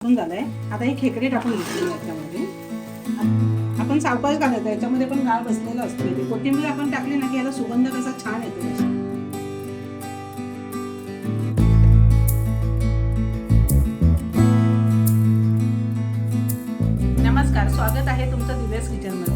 झालंय. आता हे खेकडे टाकून घेतले याच्यामध्ये आपण सावकाश घालायचं याच्यामध्ये पण गाळ बसलेला असतो. ते कोथिंबीर आपण टाकली ना की याला सुगंध कसा छान येतो नमस्कार. स्वागत आहे तुमचं दिव्यास किचनमध्ये.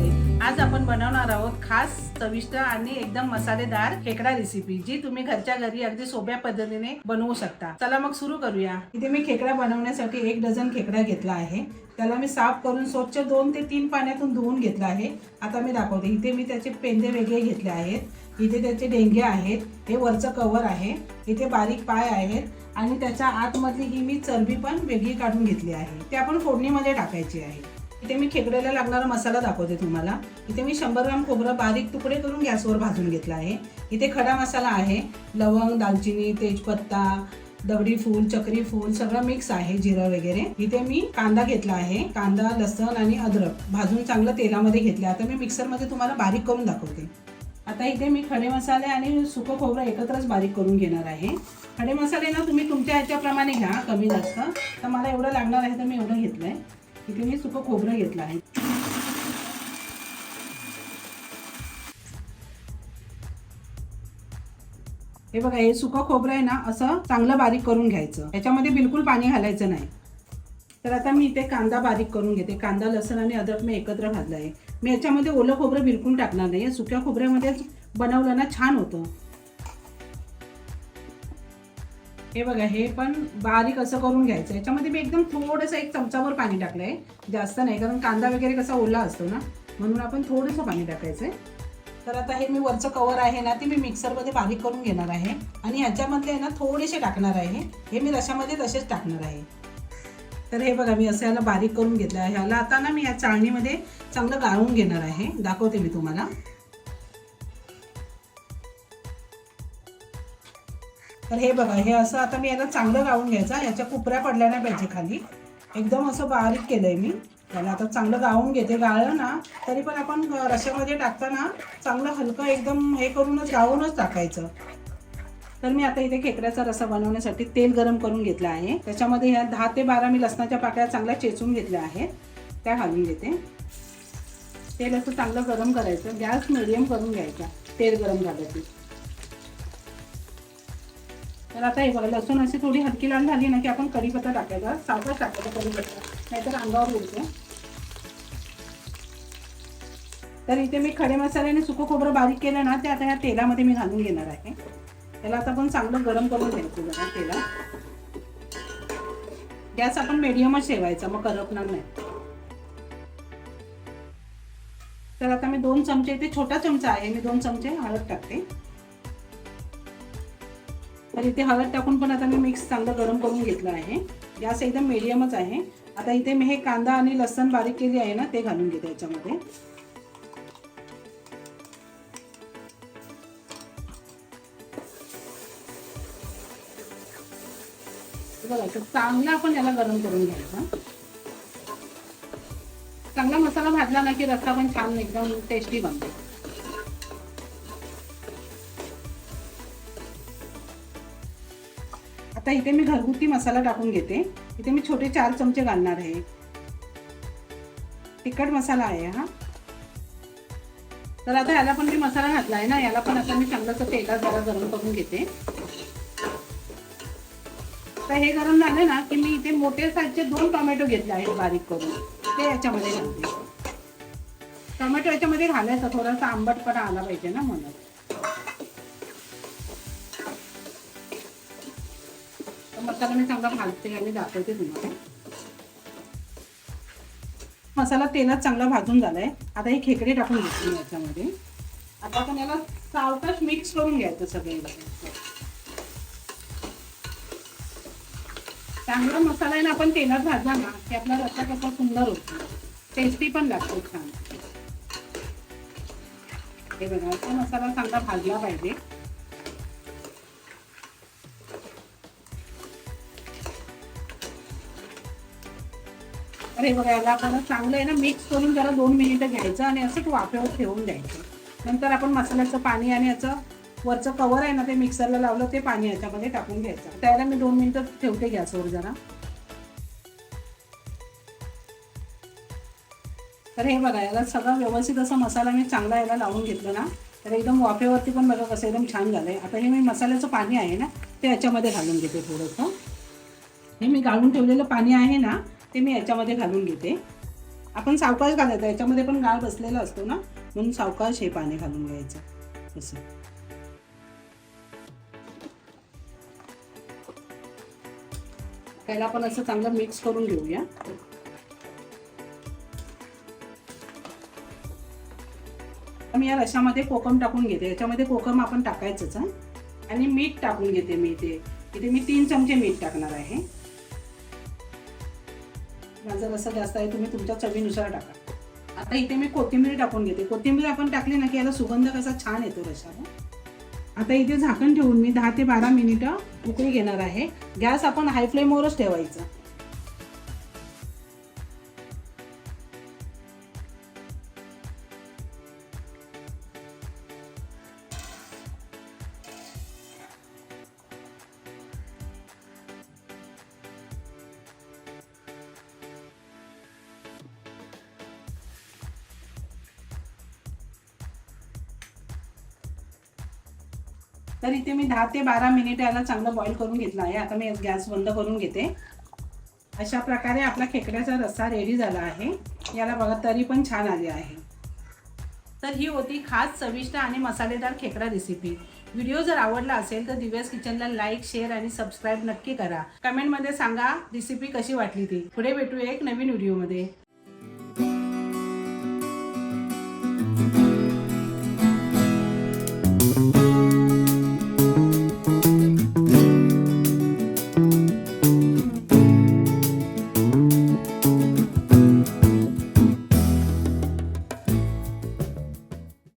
आज आपण बनवणार आहोत खास चविष्ट आणि एकदम मसालेदार खेकडा रेसिपी जी तुम्ही घरच्या घरी अगदी सोप्या पद्धतीने बनवू शकता. चला मग सुरू करूया. इथे मी खेकडा बनवण्यासाठी एक डझन खेकडा घेतला आहे. त्याला मी साफ करून स्वच्छ दोन ते तीन पाण्यातून धुवून घेतला आहे. आता मी दाखवते. इथे मी त्याचे पेंदे वेगळे घेतले आहेत. इथे त्याचे डेंगे आहेत. हे वरचं कवर आहे. इथे बारीक पाय आहेत. आणि त्याच्या आतमधली ही मी चरबी पण वेगळी काढून घेतली आहे. ते आपण फोडणीमध्ये टाकायची आहे. इथे मी खेकड्याला लागणारा मसाला दाखवते तुम्हाला. इथे मी शंभर ग्राम खोबरं बारीक तुकडे करून गॅसवर भाजून घेतला आहे. इथे खडा मसाला आहे लवंग दालचिनी तेजपत्ता दगडी फूल चक्री फूल सगळं मिक्स आहे जिरं वगैरे. इथे मी कांदा घेतला आहे कांदा लसण आणि अद्रक भाजून चांगलं तेलामध्ये घेतलं. आता मी मिक्सरमध्ये तुम्हाला बारीक करून दाखवते. आता इथे मी खडे मसाले आणि सुकं खोबरं एकत्रच बारीक करून घेणार आहे. खडे मसाले ना तुम्ही तुमच्या ह्याच्याप्रमाणे घ्या कमी जास्त. तर मला एवढं लागणार आहे तर मी एवढं घेतलंय. इथे मी सुकं खोबरं घेतलं आहे. हे बघा हे सुकं खोबरं आहे ना असं चांगलं बारीक करून घ्यायचं. याच्यामध्ये बिलकुल पाणी घालायचं नाही. तर आता मी इथे कांदा बारीक करून घेते. कांदा लसण आणि अद्रक मी एकत्र घातलं आहे मी याच्यामध्ये ओलं खोबरं बिलकुल टाकणार नाही. सुक्या खोबऱ्यामध्येच बनवलं ना छान होतं. हे बघा हे पण बारीक असं करून घ्यायचं. याच्यामध्ये मी एकदम थोडंसं एक चमचाभर पाणी टाकलं आहे जास्त नाही कारण कांदा वगैरे कसा ओला असतो ना म्हणून आपण थोडंसं पाणी टाकायचं आहे तर आता हे मी वरचं कवर आहे ना ते मी मिक्सरमध्ये बारीक करून घेणार आहे. आणि ह्याच्यामधले आहे ना थोडेसे टाकणार आहे. हे मी रशामध्ये तसेच टाकणार आहे. तर हे बघा मी असं याला बारीक करून घेतलं आहे. ह्याला आता ना मी या चाळणीमध्ये चांगलं गाळून घेणार आहे. दाखवते मी तुम्हाला. तर हे बघा हे असं आता मी याला चांगलं गाळून घ्यायचं याच्या कुपऱ्या पडल्या नाही पाहिजे खाली. एकदम असं बारीक केलं आहे मी. त्याला आता चांगलं गाळून घेते. गाळलं ना तरी पण आपण रश्यामध्ये टाकताना चांगलं हलकं एकदम हे करूनच गाळूनच टाकायचं. तर मी आता इथे खेकड्याचा रसा बनवण्यासाठी तेल गरम करून घेतला आहे. त्याच्यामध्ये ह्या दहा ते बारा मी लसणाच्या पाकळ्या चांगल्या चेचून घेतल्या आहेत. त्या घालून घेते. तेल असं चांगलं गरम करायचं. गॅस मिडियम करून घ्यायचा. तेल गरम झालं की. तर आता हे बघा लसूण अशी थोडी हलकी लाल झाली ना की आपण कढीपत्ता टाकायचा सावकाश टाकायचा कढीपत्ता. नाहीतर अंगावर उडतो. तर इथे मी खडे मसाले आणि सुकं खोबरं बारीक केलं ना ते आता ह्या तेलामध्ये मी घालून घेणार आहे. त्याला आता आपण चांगलं गरम करून घ्यायचं जरा तेला गॅस आपण मिडियमच ठेवायचा मग करपणार नाही. तर आता मी दोन चमचे इथे छोटा चमचा आहे मी दोन चमचे हळद टाकते. तर इथे हळद टाकून पण आता मी मिक्स चांगलं गरम करून घेतलं आहे. गॅस एकदम मीडियमच आहे. आता इथे मी हे कांदा आणि लसण बारीक केली आहे ना ते घालून घेते याच्यामध्ये. बघा चांगला आपण याला गरम करून घ्यायचा. चांगला मसाला भाजला ना की रस्सा पण छान एकदम टेस्टी बनतो. आता इथे मी घरगुती मसाला टाकून घेते. इथे मी छोटे चार चमचे घालणार आहे. तिखट मसाला आहे हा. तर आता याला पण मी मसाला घातला आहे ना याला पण आता मी चांगलं तेलात जरा गरम करून घेते. तर हे गरम झालं ना की मी इथे मोठे साईजचे दोन टोमॅटो घेतले आहेत बारीक करून. ते याच्यामध्ये घालते. टोमॅटो याच्यामध्ये घालायचा थोडासा आंबटपणा आला पाहिजे ना म्हणून. मसाला मी चांगला भाजते आणि दाखवते तुम्हाला. मसाला तेलात चांगला भाजून झालाय. आता हे खेकडे टाकून घेतली याच्यामध्ये. आता आपण याला सावकाश मिक्स करून घ्यायचं सगळे. चांगला मसाला आहे ना आपण तेलात भाजला ना की आपला रस्सा कसा सुंदर होतो. टेस्टी पण लागतो छान. हे बघा मसाला चांगला भाजला पाहिजे. हे बघा याला चांगलं आहे ना मिक्स करून जरा दोन मिनिटं घ्यायचं आणि असंच वाफेवर ठेवून द्यायचं. नंतर आपण मसाल्याचं पाणी आणि याचं वरचं कवर आहे ना ते मिक्सरला लावलं ते पाणी याच्यामध्ये टाकून घ्यायचं. त्याला मी दोन मिनिटं ठेवते गॅसवर जरा. तर हे बघा याला सगळं व्यवस्थित असा मसाला मी चांगला याला लावून घेतलं ना तर एकदम वाफेवरती पण बघा कसं एकदम छान झालं आहे आता हे मी मसाल्याचं पाणी आहे ना ते याच्यामध्ये घालून घेते थोडंसं. हे मी गाळून ठेवलेलं पाणी आहे ना ते मी याच्यामध्ये घालून घेते. आपण सावकाश घालायचं याच्यामध्ये पण गाळ बसलेला असतो ना म्हणून सावकाश हे पाणी घालून घ्यायचं. असं त्याला आपण असं चांगलं मिक्स करून घेऊया. मी या रशामध्ये कोकम टाकून घेते. याच्यामध्ये कोकम आपण टाकायचंच आणि मीठ टाकून घेते मी इथे इथे मी तीन चमचे मीठ टाकणार आहे. माझा रसा जास्त आहे तुम्ही तुमच्या चवीनुसार टाका. आता इथे मी कोथिंबीर टाकून घेते. कोथिंबीर आपण टाकली ना की याला सुगंध कसा छान येतो रशाला आता इथे झाकण ठेवून मी दहा ते बारा मिनिटं उकळी घेणार आहे. गॅस आपण हाय फ्लेमवरच ठेवायचा. तर इथे मी दहा ते बारा मिनिट याला चांगलं बॉईल करून घेतलं आहे. आता मी गॅस बंद करून घेते. अशा प्रकारे आपला खेकड्याचा रस्सा रेडी झाला आहे. याला बघा तरी पण छान आली आहे. तर ही होती खास चविष्ट आणि मसालेदार खेकडा रेसिपी व्हिडिओ जर आवडला असेल तर दिव्यास किचनला लाईक शेअर आणि सबस्क्राईब नक्की करा. कमेंटमध्ये सांगा रेसिपी कशी वाटली ती. पुढे भेटूया एक नवीन व्हिडिओमध्ये